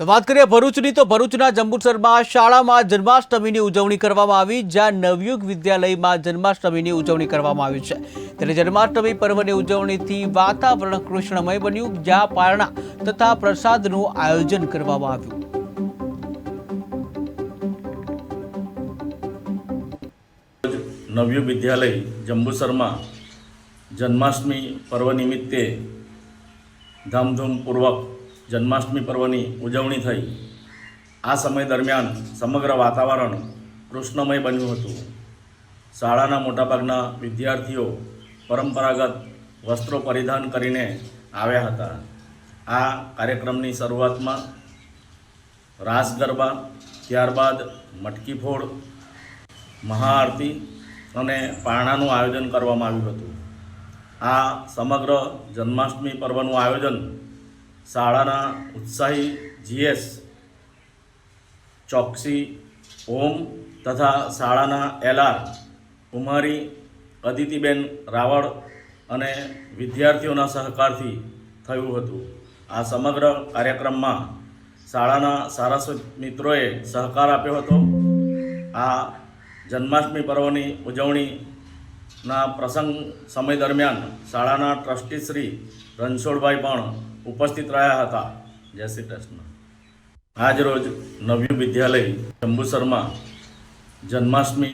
તો વાત કરીએ ભરૂચની, તો ભરૂચના જંબુસરમાં શાળામાં જન્માષ્ટમીની ઉજવણી કરવામાં આવી, જ્યાં નવયુગ વિદ્યાલયમાં જન્માષ્ટમીની ઉજવણી કરવામાં આવી છે. ત્યારે જન્માષ્ટમી પર્વની ઉજવણીથી વાતાવરણ કૃષ્ણમય બન્યું, જ્યાં પારણા તથા પ્રસાદનું આયોજન કરવામાં આવ્યું. નવયુગ વિદ્યાલય જંબુસરમાં જન્માષ્ટમી પર્વ નિમિત્તે ધામધૂમપૂર્વક જન્માષ્ટમી પર્વની ઉજવણી થઈ. આ સમય દરમિયાન સમગ્ર વાતાવરણ કૃષ્ણમય બન્યું હતું. શાળાના મોટાભાગના વિદ્યાર્થીઓ પરંપરાગત વસ્ત્રો પરિધાન કરીને આવ્યા હતા. આ કાર્યક્રમની શરૂઆતમાં રાસ ગરબા, ત્યારબાદ મટકી ફોડ, મહાઆરતી અને પારણાનું આયોજન કરવામાં આવ્યું હતું. આ સમગ્ર જન્માષ્ટમી પર્વનું આયોજન શાળાના ઉત્સાહી જીએસ, ચોકસી, ઓમ તથા શાળાના એલઆર કુમારી, અદિતિબેન રાવળ અને વિદ્યાર્થીઓના સહકારથી થયું હતું. આ સમગ્ર કાર્યક્રમમાં શાળાના સારસ્વત મિત્રોએ સહકાર આપ્યો હતો. આ જન્માષ્ટમી પર્વની ઉજવણીના પ્રસંગ સમય દરમિયાન શાળાના ટ્રસ્ટી શ્રી રણછોડભાઈ પણ ઉપસ્થિત રહ્યા હતા. જય શ્રી કૃષ્ણ. આજ રોજ નવયુગ વિદ્યાલય જંબુસરમાં જન્માષ્ટમી